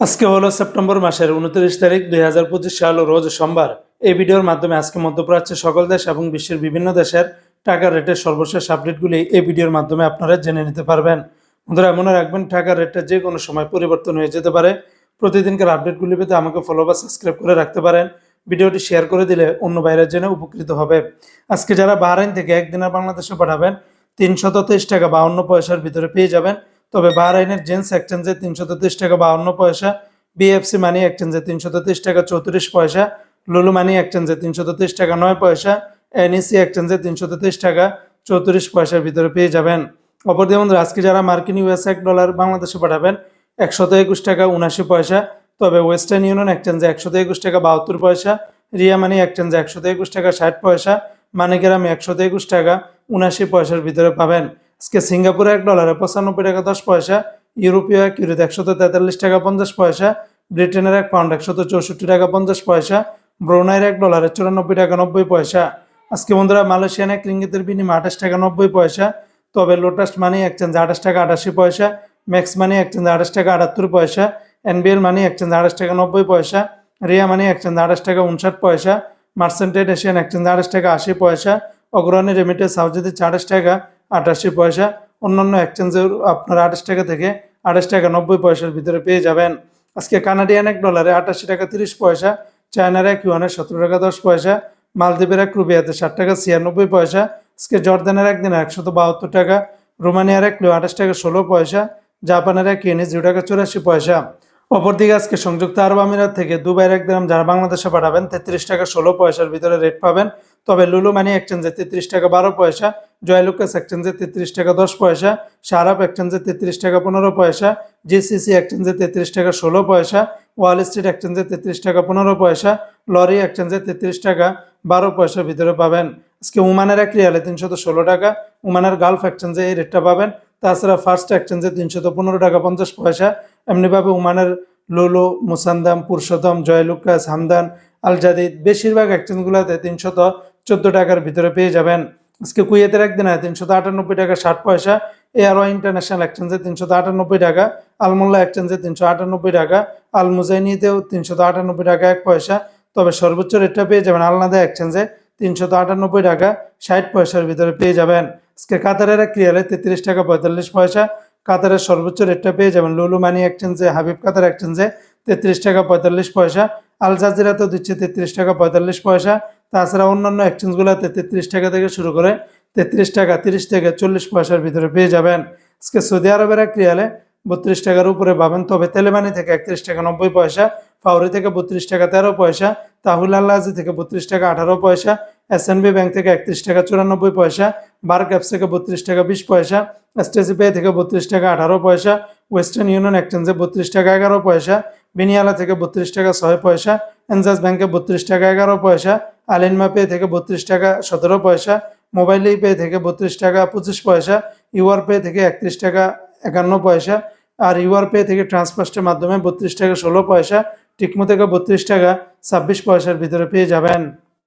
আজকে হলো সেপ্টেম্বর মাসের উনত্রিশ তারিখ দুই হাজার পঁচিশ সাল রোজ সোমবার। এই ভিডিওর মাধ্যমে আজকে মধ্যপ্রাচ্যের সকল দেশ এবং বিশ্বের বিভিন্ন দেশের টাকার রেটের সর্বশেষ আপডেটগুলি এই ভিডিওর মাধ্যমে আপনারা জেনে নিতে পারবেন। বন্ধুরা, মনে রাখবেন, টাকার রেটটা যে কোনো সময় পরিবর্তন হয়ে যেতে পারে। প্রতিদিনকার আপডেটগুলি পেতে আমাকে ফলো বা সাবস্ক্রাইব করে রাখতে পারেন। ভিডিওটি শেয়ার করে দিলে অন্য বাইরের জন্য উপকৃত হবে। আজকে যারা বাহরাইন থেকে একদিনের বাংলাদেশে পাঠাবেন, তিনশত তেইশ টাকা বাউন্ন পয়সার ভিতরে পেয়ে যাবেন। তবে বাহরাইনের জেন্স এক্সচেঞ্জে তিনশো তেইশ টাকা বাউন্ন পয়সা, বিএফসি মানি এক্সচেঞ্জে তিনশো তেইশ টাকা চৌত্রিশ পয়সা, লুলু মানি এক্সচেঞ্জে তিনশো তেইশ টাকা নয় পয়সা, এনইসি এক্সচেঞ্জে তিনশো তেইশ টাকা চৌত্রিশ পয়সার ভিতরে পেয়ে যাবেন। অপরদিকে বন্ধুরা, আজকে যারা মার্কিন ইউএস এক ডলার বাংলাদেশে পাঠাবেন, একশত একুশ টাকা উনাশি পয়সা, তবে ওয়েস্টার্ন ইউনিয়ন এক্সচেঞ্জে একশত একুশ টাকা বাহাত্তর পয়সা, রিয়া মানি এক্সচেঞ্জে একশত একুশ টাকা ষাট পয়সা মানিকেরামে একশত একুশ টাকা উনাশি পয়সার ভিতরে পাবেন। আজকে সিঙ্গাপুরে এক ডলারে পঁচানব্বই টাকা দশ পয়সা, ইউরোপীয় এক ইউরোতে একশত তেতাল্লিশ টাকা পঞ্চাশ পয়সা, ব্রিটেনের এক পাউন্ড একশত চৌষট্টি টাকা পঞ্চাশ পয়সা, ব্রুনাইয়ের এক ডলারে চুরানব্বই টাকা নব্বই পয়সা। আজকে বন্ধুরা মালয়েশিয়ান এক রিঙ্গিতের বিনিময় আঠাশ টাকা নব্বই পয়সা, তবে লোটাস মানি এক্সচেঞ্জ আঠাশ টাকা আটাশি পয়সা ম্যাক্স মানি এক্সচেঞ্জ আঠাশ টাকা আটাত্তর পয়সা এনবিএল মানি এক্সচেঞ্জ আঠাশ টাকা নব্বই পয়সা, রিয়া মানি এক্সচেঞ্জ আঠাশ টাকা উনষাট পয়সা মার্সেন্টেড এশিয়ান এক্সচেঞ্জ আঠাশ টাকা আশি পয়সা, অগ্রণী রেমিটেন্স দিচ্ছে আঠাশ টাকা আটাশি পয়সা, অন্যান্য এক্সচেঞ্জের আপনারা আঠাশ টাকা থেকে আঠাশ টাকা নব্বই পয়সার ভিতরে পেয়ে যাবেন। আজকে কানাডিয়ান এক ডলারে আটাশি টাকা তিরিশ পয়সা চায়নার এক ইউয়ানে সতেরো টাকা দশ পয়সা মালদ্বীপের এক রুবিয়াতে ষাট টাকা ছিয়ানব্বই পয়সা, আজকে জর্দানের একদিনে একশত বাহাত্তর টাকা রোমানিয়ার এক কিলো আঠাশ টাকা ষোলো পয়সা জাপানের এক ইয়েনে জিরো টাকা চুরাশি পয়সা। অপরদিকে আজকে সংযুক্ত আরব আমিরাত থেকে দুবাইয়ের এক দিন যারা বাংলাদেশে পাঠাবেন, তেত্রিশ টাকা ষোলো পয়সার ভিতরে রেট পাবেন। তবে লুলু মানি এক্সচেঞ্জে তেত্রিশ টাকা বারো পয়সা জয়লুকাস এক্সচেঞ্জে তেত্রিশ টাকা দশ পয়সা সারাপ এক্সচেঞ্জে তেত্রিশ টাকা পনেরো পয়সা, জিসিসি এক্সচেঞ্জে তেত্রিশ টাকা ষোলো পয়সা, ওয়াল স্ট্রিট এক্সচেঞ্জে তেত্রিশ টাকা পনেরো পয়সা, লরি এক্সচেঞ্জে তেত্রিশ টাকা বারো পয়সার ভিতরে পাবেন। আজকে উমানের এক রিয়ালে তিনশত ষোলো টাকা, উমানের গালফ এক্সচেঞ্জে এই রেটটা পাবেন। তাছাড়া ফার্স্ট এক্সচেঞ্জে তিনশত পনেরো টাকা পঞ্চাশ পয়সা, এমনিভাবে উমানের লোলো, মুসান্দাম, পুরুষোত্তম জয়লুকাস হামদান আল জাদিদ বেশিরভাগ এক্সচেঞ্জগুলোতে তিনশত চোদ্দ টাকার ভিতরে পেয়ে যাবেন। আজকে কুয়েতের একদিনে তিনশত আটানব্বই টাকা ষাট পয়সা এয়ারো ইন্টারন্যাশনাল এক্সচেঞ্জে তিনশত আটানব্বই টাকা, আলমোল্লা এক্সচেঞ্জে তিনশো আটানব্বই টাকা আল মুজাইনিতেও তিনশত আটানব্বই টাকা এক পয়সা। তবে সর্বোচ্চ রেটটা পেয়ে যাবেন আলনাদা এক্সচেঞ্জে তিনশত আটানব্বই টাকা ষাট পয়সার ভিতরে পেয়ে যাবেন। আজকে কাতারের এক রিয়ালে তেত্রিশ টাকা পঁয়তাল্লিশ পয়সা। কাতারের সর্বোচ্চ রেটটা পেয়ে যাবেন লুলু মানি এক্সচেঞ্জে, হাবিব কাতার এক্সচেঞ্জে তেত্রিশ টাকা পঁয়তাল্লিশ পয়সা। আল জাজিরাতেও দিচ্ছে তেত্রিশ টাকা পঁয়তাল্লিশ পয়সা, তাছাড়া অন্যান্য এক্সচেঞ্জগুলোতে তেত্রিশ টাকা থেকে শুরু করে তেত্রিশ টাকা, তিরিশ থেকে চল্লিশ পয়সার ভিতরে পেয়ে যাবেন। আজকে সৌদি আরবের এক রিয়ালে বত্রিশ টাকার উপরে পাবেন, তবে তেলেমানি থেকে একত্রিশ টাকা নব্বই পয়সা, ফাউরি থেকে বত্রিশ টাকা তেরো পয়সা, তাহুল আল্লাহাজি থেকে বত্রিশ টাকা আঠারো পয়সা এসএনবি ব্যাংক থেকে একত্রিশ টাকা চুরানব্বই পয়সা বার ক্যাপস থেকে বত্রিশ টাকা বিশ পয়সা এসটিসি পে থেকে বত্রিশ টাকা আঠারো পয়সা, ওয়েস্টার্ন ইউনিয়ন এক্সচেঞ্জে বত্রিশ টাকা এগারো পয়সা বিনিয়ালা থেকে বত্রিশ টাকা ছয় পয়সা, এনজাস ব্যাংকে বত্রিশ টাকা এগারো পয়সা, আলিনমা পে থেকে বত্রিশ টাকা সতেরো পয়সা, মোবাইল পে থেকে বত্রিশ টাকা পঁচিশ পয়সা, ইউআর পে থেকে একত্রিশ টাকা একান্ন পয়সা, আর ইউআর পে থেকে ট্রান্সফার্স্টের মাধ্যমে বত্রিশ টাকা ষোলো পয়সা, টিকমো থেকে বত্রিশ টাকা ছাব্বিশ পয়সার ভিতরে পেয়ে যাবেন।